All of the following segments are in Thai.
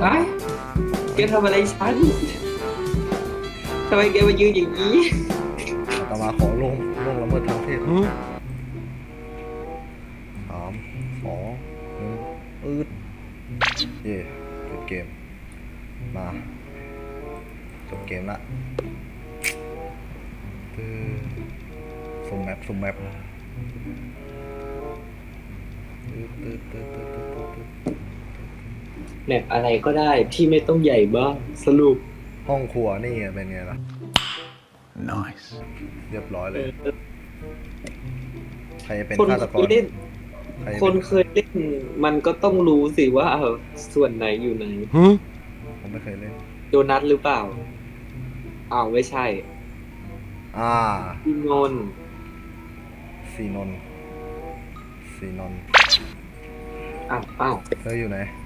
ไอ้แกทำอะไรฉันทำไมแกมายืนอย่างนี้ อาตมาขอลงลงละเมิดทางเพศสามสองหนึ่งอืดเย่จบเกม มาจบเกมละตื้อสุ่มแมปสุ่มแมปตื้อตื้อตื้อตื้อตื้อตื้อ แมปอะไรก็ได้ที่ไม่ต้องใหญ่บ้างสรุปห้องครัวนี่ไงเป็นไงล่ะ Nice. เรียบร้อยเลย ใครจะเป็นคนฆาตเคกรยเล่นใครจะคนเป็นเคยเล่น มันก็ต้องรู้สิว่าส่วนไหนอยู่ไหน ผมไม่เคยเล่น โดนัทหรือเปล่า อ้าวไม่ใช่อ่าพี่นนท์ซีนนท์ซีนนท์อ้าวอ้าวเธออยู่ไหนนี่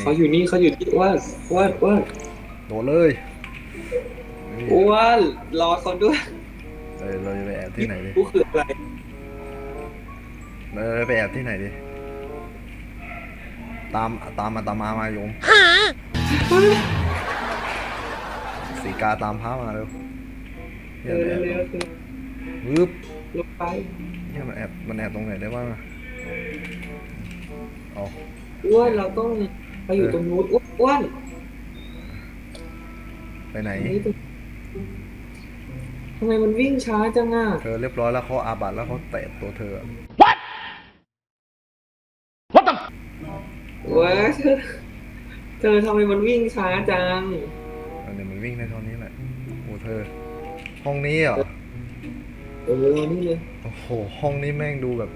เขาอยู่นี่เขาอยู่นี่ว่าว่าว่าโดดเลยนี่อ้วนรอเขาด้วยเออเราจะไปแอบที่ไหนดิกูคืออะไรเราจะไปแอบที่ไหนดิตามตามมาตามมามาโยมสีกาตามพระมาเร็วเร็เนี่ยวแอบเร็ววึบลงไปเนี่ยมันแอบมันแอบตรงไหนได้บ้างอะเอาอ้วนเราต้อง ไปอยู่ตรงนู้นอ้วนอ้วนไปไหนนี่ตรงทำไมมันวิ่งช้าจังอะ เธอเรียบร้อยแล้วเขาอาบัตแล้วเขาเตะตัวเธออะเว้ยเธอเธอทำไมมันวิ่งช้าจังอันนี้มันวิ่งได้เท่านี้แหละ โอ้เธอ ห้องนี้เหรอเออนี่เลย โอ้โห ห้องนี้แม่งดูแบบ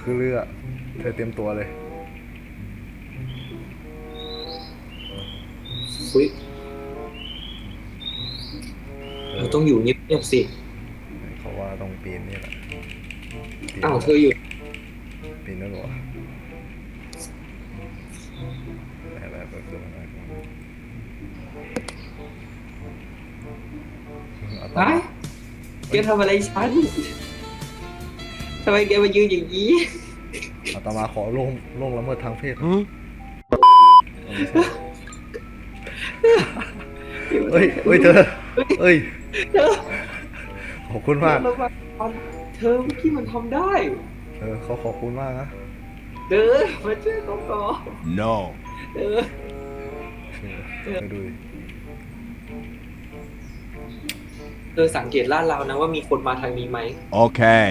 คือเรือ เธอเตรียมตัวเลย อุ้ยเราต้องอยู่เงียบๆสิเขาว่าต้องปีนนี่แหละปีนอ้าวเธออยู่ปีนแล้วเหรอแบบแบบแบบแบบแบบเอาต่อไอ้แกทำอะไรฉันทำไมแกมายืนอย่างนี้เอาต่อมาขอลงลงละเมิดทางเพศ เฮ้ยเฮ้ยเธอเฮ้ยเธอขอบคุณมากเธอระวังเธอเมื่อกี้มันทำได้ เออเขาขอบคุณมากนะเดินมาช่วยเขาก่อน No. เออเออไปดูดิเธอสังเกตลาดเรานะว่ามีคนมาทางนี้ไหม Okay.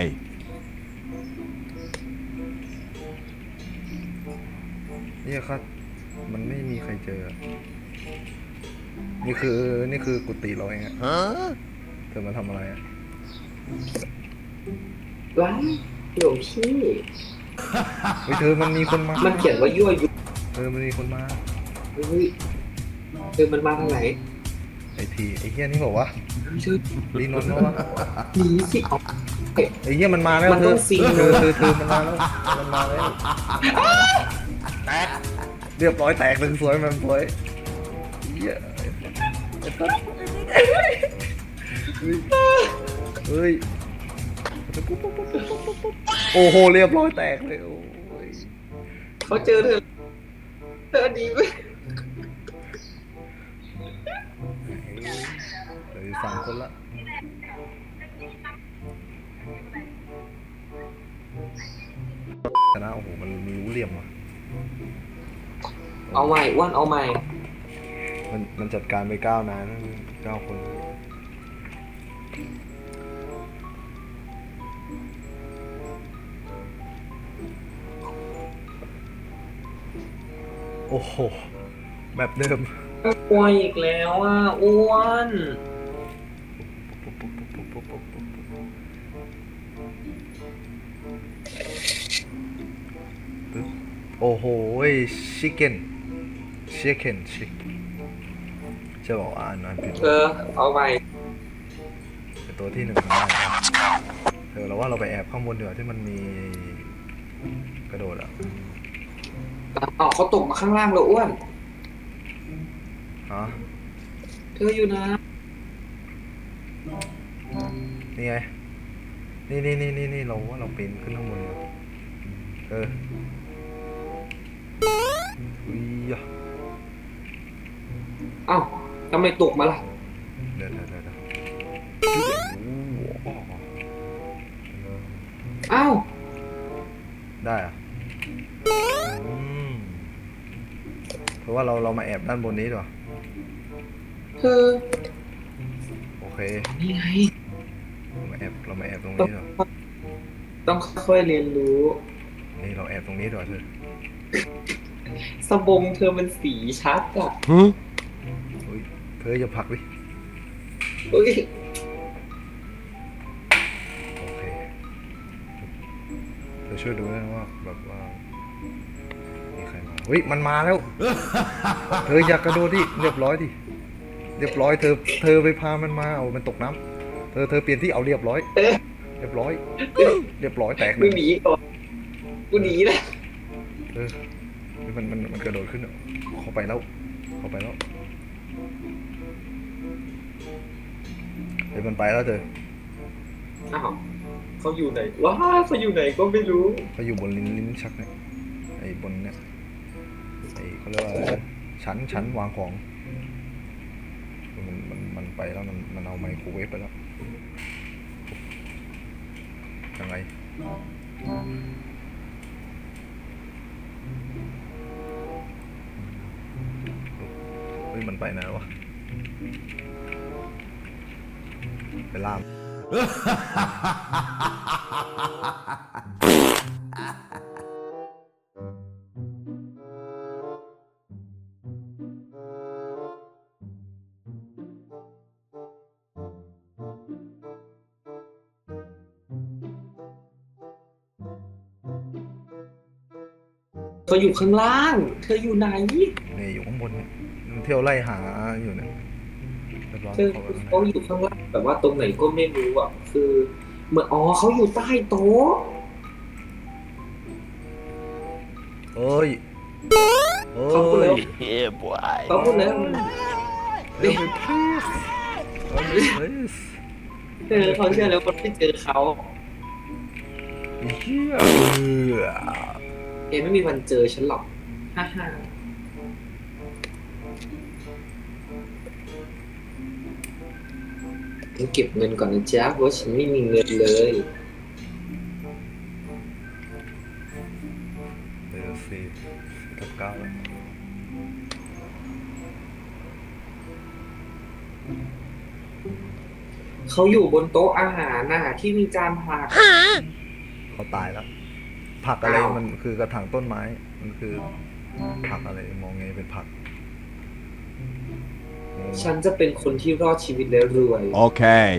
เนี่ยครับ มันไม่มีใครเจอ นี่คือนี่คือกุฏิเราเองอะ Huh? เธอมาทำอะไรอะว้ายหลวงพี่ เฮ้ยเธอมันมีคนมามันเขียนว่ายั่วยุเธอมันมีคนมาเฮ้ยเธอมันมาทางไหนไอทีไอเฮียนี่บอกว่าเธอดีนนท์เขาว่าหนีสิเอาไอเฮียมันมาแล้วมันเธต้อองซิงเธอเธอเธอมันมาแล้วมันมาแล้วเรียบร้อยแตกเลยสวยมันสวยเฮีย เฮ้ยโอ้โหเรียบร้อยแตกเลยโอ้ยเขาเจอเธอเธอดีไหมเหลืออยู่สามคนละชนะโอ้โหมันมันรู้เหลี่ยมอะเอาใหม่อ้วันเอาใหม่ มันมันจัดการไปเก้านายนะเก้าคนโอ้โห แบบเดิมอ้วนอีกแล้วอะอ้วนโอ้โหชิคเก้นชิคเก้นชิค จะบอกว่าอ่านมันผิดเธอเอาใหม่เป็นตัวที่หนึ่งได้เธอเราว่าเราไปแอบข้างบนดีกว่าที่มันมีกระโดดอะอ๋อเขาตกมาข้างล่างแล้วอ้วน ฮะเธออยู่นะ นี่ไง นี่นี่นี่นี่นี่เราว่าเราปีนขึ้นข้างบนดีกว่าเอออุ้ยยะเอ้า ทำไมตกมาล่ะ เดี๋ยวเดี๋ยวเดี๋ยวเดี๋ยวโอ้โหเอ้าได้อะอืมเพราะว่าเราเรามาแอบด้านบนนี้ดีกว่าเธอ โอเคนี่ไง เรามาแอบเรามาแอบตรงนี้ดีกว่าต้องค่อยๆเรียนรู้ นี่เราแอบตรงนี้ดีกว่าเธอสบงเธอมันสีชัดอะ Huh? อุ้ยเธออย่าผลักดิอุ้ยโอเคเธอช่วยดูด้วยนะว่าแบบว่า มีใครมา เฮ้ย มันมาแล้ว เธออยากกระโดดดิ เรียบร้อยดิ เรียบร้อย เธอ เธอไปพามันมา เอา มันตกน้ำเธอ เธอเปลี่ยนที่เอาเรียบร้อย เอ๊ะเรียบร้อย เรียบร้อยแตกหมึนึ่งงหนีก่อนกูหนีแหละเออเฮ้ยมัน มัน มันกระโดดขึ้นอะเข้าไปแล้ว เข้าไปแล้ว เฮ้ยมันไปแล้วเธออ้าวเขาอยู่ไหนว้าเขาอยู่ไหนก็ไม่รู้เขาอยู่บนลิ้นลิ้นชักเนี่ยไอ้บนเนี่ยไอ้เขาเรียกว่าอะไรนะชั้นชั้นวางของ มันมันมันไปแล้วมันมันเอาไมโครเวฟไปแล้วยังไงเฮ้ยมันไปไหนแล้ววะ ไปล่ามเขาอยู่ข้างล่าง เธออยู่ไหน นี่อยู่ข้างบนเนี่ยมันเที่ยวไล่หาอยู่เนี่ย เรียบร้อยเธอเข้าไปข้างในเขาอยู่ข้างล่างแบบว่าตรงไหนก็ไม่รู้อะคือเหมือนอ๋อเขาอยู่ใต้โต๊ะเอ้ยเอ้เขาพูดแล้วย Yeah, boy. เขาพูดแล้วเฮ้ย please เฮ้ย please เออเขาเชื่อแล้วคนที่เจอเขาเฮียเอไม่มีวันเจอฉันหรอกฮ่าฮ่า ต้องเก็บเงินก่อนนะจ๊ะเพราะฉันไม่มีเงินเลยเดี๋ยวสี่กับเก้าแล้วเขาอยู่บนโต๊ะอาหารน่ะที่มีจานผัก เขาตายแล้ว ผักอะไรอ้าว มันคือกระถางต้นไม้ มันคือผักอะไรมองไงเป็นผัก ฉันจะเป็นคนที่รอดชีวิตและรวย Okay.